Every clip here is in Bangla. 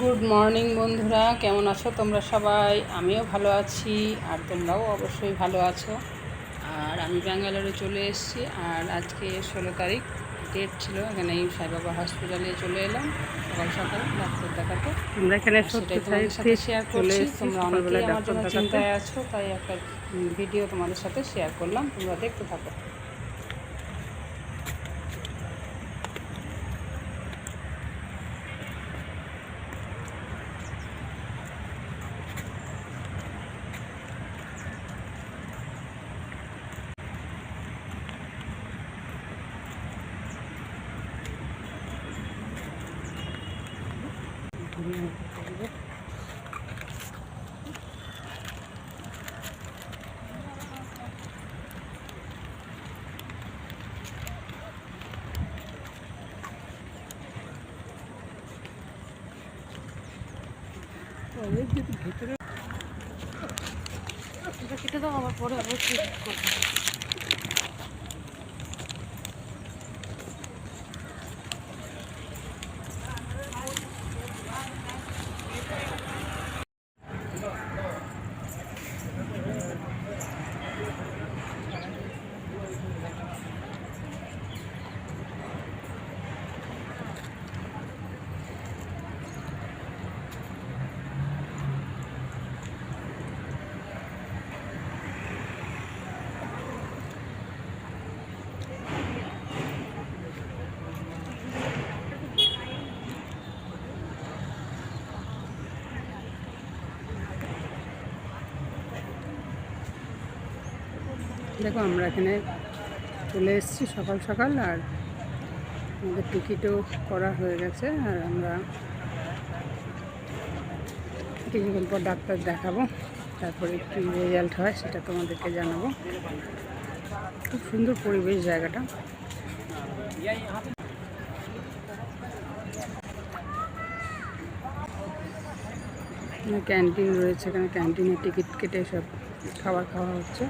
গুড মর্নিং বন্ধুরা কেমন আছো তোমরা সবাই? আমিও ভালো আছি আর তোমরাও অবশ্যই ভালো আছো। আর আমি ব্যাঙ্গালোরে চলে এসেছি আর আজকে ষোলো তারিখ ডেট ছিল এখানে এই সাইবাবা হসপিটালে চলে এলাম সকাল সকাল ডাক্তার দেখাতে। আমরা এখানে সেটাই তোমাদের সাথে শেয়ার করছি তোমরা অনেকেই আমার জন্য চিন্তায় আছো তাই একটা ভিডিও তোমাদের সাথে শেয়ার করলাম তোমরা দেখতে থাকো। কেটে দাও আবার পরে আবার দেখো, আমরা এখানে চলে এসেছি সকাল সকাল, আর আমাদের টিকিটও করা হয়ে গেছে, আর আমরা কিছুক্ষণ পর ডাক্তার দেখাবো, তারপরে কী রেজাল্ট হয় সেটা তোমাদেরকে জানাব। খুব সুন্দর পরিবেশ জায়গাটা। ক্যান্টিন রয়েছে, এখানে ক্যান্টিনে টিকিট কেটে সব খাবার খাওয়া হচ্ছে।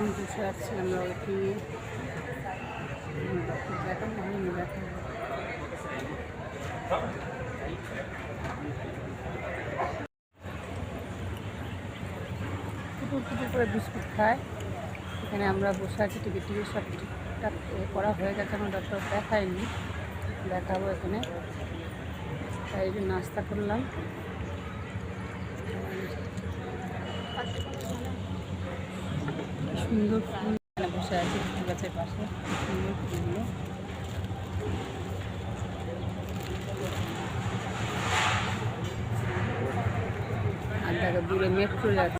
আমি বসে আছি আমরা ওইখানে দেখান হয়নি দেখা কুকুর করে বিস্কুট খায়। এখানে আমরা বসে আছি, টিকিট টিকিট সব ঠিকঠাক করা হয়ে গেছে আমার ডক্টর দেখায়নি। দেখাবো এখানে। তাই নাস্তা করলাম। সুন্দর ফুল। বসে আছি গাছের পাশে। সুন্দর ফুলগুলো। আর দেখো দূরে মেট্রো যাচ্ছে।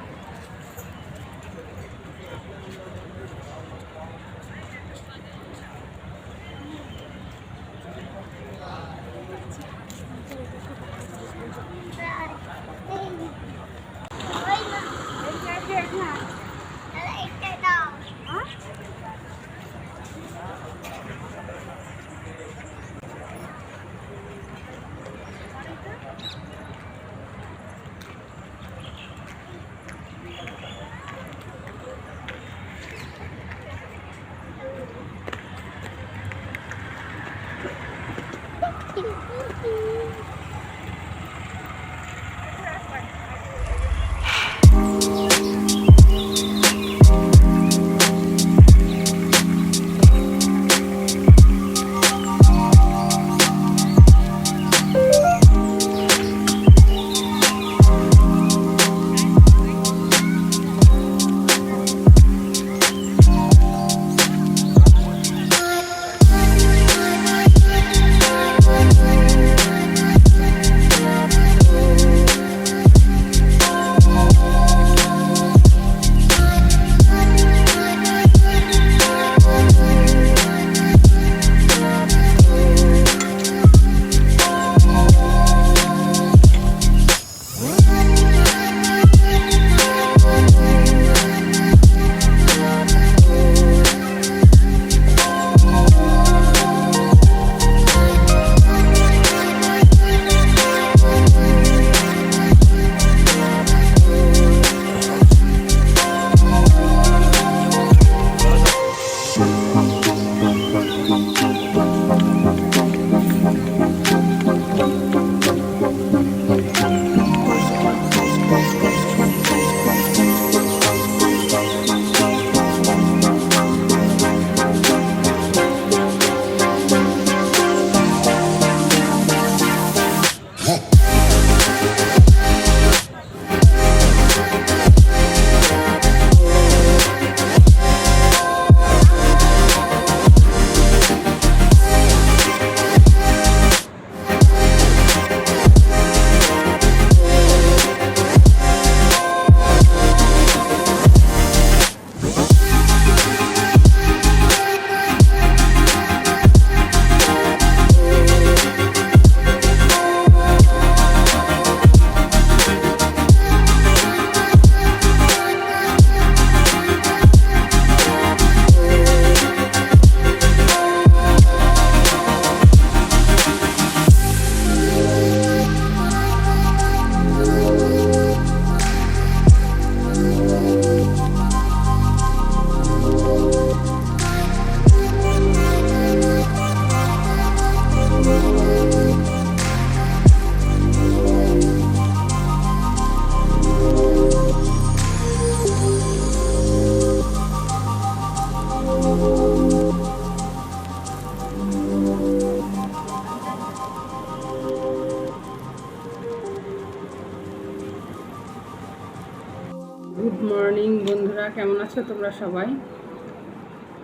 বন্ধুরা, কেমন আছো তোমরা সবাই?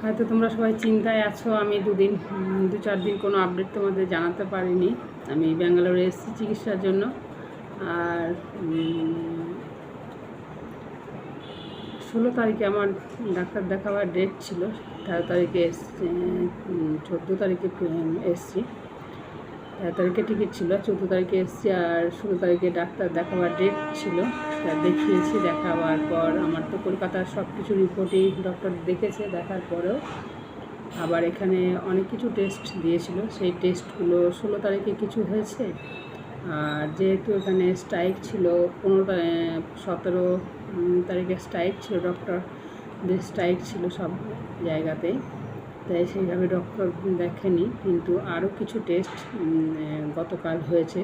হয়তো তোমরা সবাই চিন্তায় আছো, আমি দুদিন দু চার দিন কোনো আপডেট তোমাদের জানাতে পারিনি। আমি ব্যাঙ্গালোরে এসেছি চিকিৎসার জন্য। আর ষোলো তারিখে আমার ডাক্তার দেখাবার ডেট ছিল, তেরো তারিখে এসছি চোদ্দ তারিখে এসছি। তেরো তারিখে টিকিট ছিল, চোদ্দ তারিখে এসছি আর ষোলো তারিখে ডাক্তার দেখাবার ডেট ছিল। দেখিয়েছি, দেখাবার পর আমার তো কলকাতার সব কিছু রিপোর্টেই ডক্টর দেখেছে, দেখার পরেও। আবার এখানে অনেক কিছু টেস্ট দিয়েছিল, সেই টেস্টগুলো ষোলো তারিখে কিছু হয়েছে। আর যেহেতু এখানে স্ট্রাইক ছিল, পনেরো সতেরো তারিখে স্ট্রাইক ছিল ডক্টর স্ট্রাইক ছিল সব জায়গাতেই। তাই সেইভাবে ডক্টর দেখেনি, কিন্তু আরও কিছু টেস্ট গতকাল হয়েছে।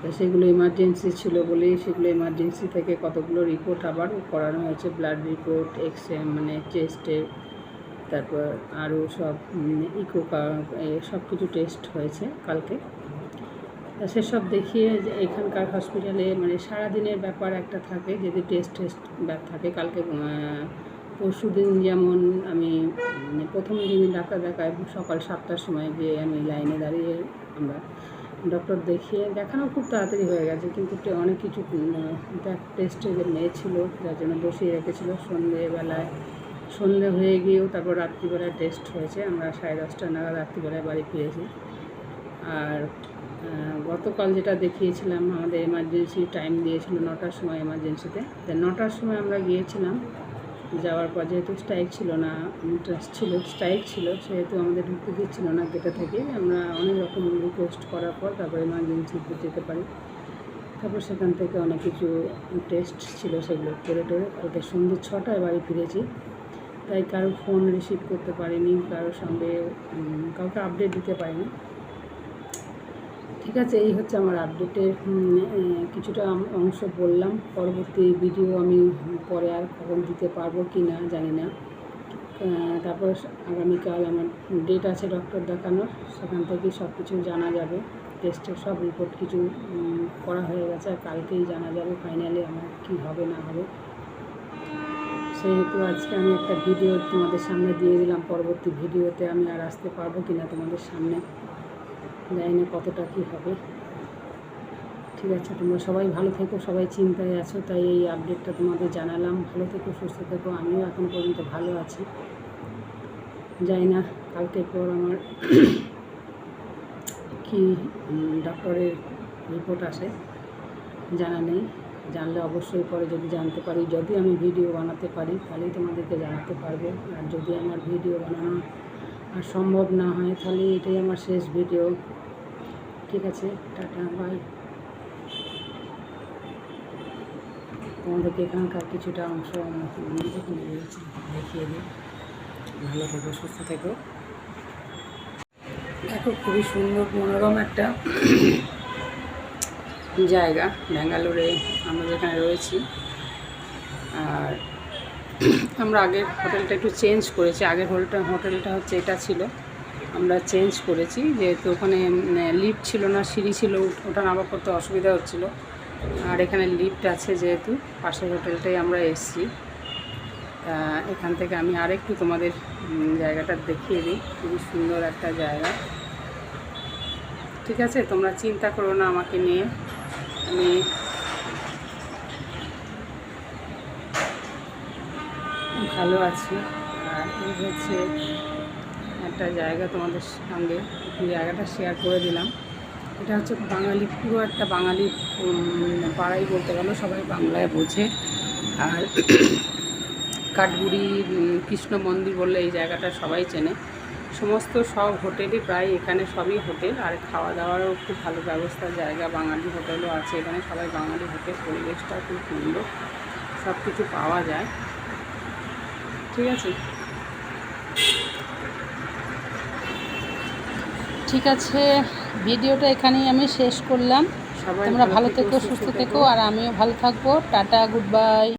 তো সেগুলো ইমার্জেন্সি ছিল বলেই সেগুলো ইমার্জেন্সি থেকে কতগুলো রিপোর্ট আবার করানো হয়েছে ব্লাড রিপোর্ট এক্স মানে চেস্টের তারপর আরও সব ইকো সব কিছু টেস্ট হয়েছে কালকে। সেসব দেখিয়ে যে এখানকার হসপিটালে মানে সারাদিনের ব্যাপার একটা থাকে, যদি টেস্ট টেস্ট থাকে কালকে পরশু দিন যেমন আমি উম, প্রথম দিন ডাক্তার দেখাই সকাল সাতটার সময় যে আমি লাইনে দাঁড়িয়ে আমরা ডক্টর দেখিয়ে দেখানো খুব তাড়াতাড়ি হয়ে গেছে। কিন্তু অনেক কিছু টেস্টে যে মেয়ে ছিল যার জন্য বসিয়ে রেখেছিল। সন্ধেবেলায় সন্ধে হয়ে গিয়েও তারপর রাত্রিবেলায় টেস্ট হয়েছে। আমরা সাড়ে দশটা নাগাদ রাত্রিবেলায় বাড়ি ফিরেছি। আর গতকাল যেটা দেখিয়েছিলাম আমাদের এমার্জেন্সি টাইম দিয়েছিল নটার সময় এমার্জেন্সিতে নটার সময় আমরা গিয়েছিলাম। যাওয়ার পর যেহেতু স্ট্রাইক ছিল না ছিল স্ট্রাইক ছিল, সেহেতু আমাদের ঢুকতে দিচ্ছিল না গেটে থেকে। আমরা অনেক রকম রিকোয়েস্ট করার পর তারপর এমার্জেন্সিতে যেতে পারি। তারপর সেখান থেকে অনেক কিছু টেস্ট ছিল সেগুলো করে টোরে। কালকে সন্ধ্যে ছটায় বাড়ি ফিরেছি। তাই কারও ফোন রিসিভ করতে পারিনি কারোর সঙ্গে কাউকে আপডেট দিতে পারিনি। ঠিক আছে, এই হচ্ছে আমার আপডেটের কিছুটা অংশ বললাম। পরবর্তী ভিডিও আমি পরে আর কখন দিতে পারব কি না জানি না। তারপর আগামীকাল আমার ডেট আছে ডক্টর দেখানোর, সেখান থেকে সব কিছু জানা যাবে। টেস্টের সব রিপোর্ট কিছু করা হয়ে গেছে আর কালকেই জানা যাবে ফাইনালি আমার কী হবে না হবে। সেহেতু আজকে আমি একটা ভিডিও তোমাদের সামনে দিয়ে দিলাম, পরবর্তী ভিডিওতে আমি আর আসতে পারব কি না তোমাদের সামনে। জানি না কতটা কী হবে। ঠিক আছে, তোমরা সবাই ভালো থেকো, সবাই চিন্তায় আছো, তাই এই আপডেটটা তোমাদের জানালাম। ভালো থেকো, সুস্থ থেকো, আমিও এখন পর্যন্ত ভালো আছি। জানি না, কালকের পর আমার কি ডক্টরের রিপোর্ট আসে, জানা নেই। জানলে অবশ্যই পরে যদি জানতে পারি, যদি আমি ভিডিও বানাতে পারি, তাহলেই তোমাদেরকে জানাতে পারব। আর যদি আমার ভিডিও বানানো আর সম্ভব না হয়, তাহলে এটাই আমার শেষ ভিডিও ঠিক আছে, টাটা বাই তোমাদেরকে এখানকার কিছুটা অংশ দেখিয়ে দিই। ভালো থেকো, সুস্থ থেকো। দেখো, খুবই সুন্দর, মনোরম একটা জায়গা, ব্যাঙ্গালোরে আমরা যেখানে রয়েছি। আর আমরা আগের হোটেলটা একটু চেঞ্জ করেছি। আগের হোটেলটা হোটেলটা হচ্ছে এটা ছিল। আমরা চেঞ্জ করেছি, যেহেতু ওখানে লিফট ছিল না, সিঁড়ি ছিল ওঠা নামা করতে অসুবিধা হচ্ছিল। আর এখানে লিফট আছে যেহেতু, পাশের হোটেলটাই আমরা এসছি। এখান থেকে আমি আরেকটু তোমাদের জায়গাটা দেখিয়ে দিই। খুবই সুন্দর একটা জায়গা। ঠিক আছে, তোমরা চিন্তা করো না আমাকে নিয়ে। আমি ভালো আছি। আর এই হচ্ছে একটা জায়গা তোমাদের সঙ্গে জায়গাটা শেয়ার করে দিলাম। এটা হচ্ছে বাঙালি, পুরো একটা বাঙালি পাড়াই বলতে গেলো সবাই বাংলায় বোঝে। আর কাঠগুড়ি কৃষ্ণ মন্দির বললে এই জায়গাটা সবাই চেনে। সমস্ত সব হোটেলই প্রায় এখানে সবই হোটেল, আর খাওয়া দাওয়ারও খুব ভালো ব্যবস্থা, জায়গা, বাঙালি হোটেলও আছে এখানে, সবাই বাঙালি হোটেল, পরিবেশটাও খুব সুন্দর। সব কিছু পাওয়া যায়। ঠিক আছে? ঠিক আছে ভিডিওটা এখানেই আমি শেষ করলাম। তোমরা ভালো থেকো সুস্থ থেকো আর আমিও ভালো থাকব। Tata goodbye.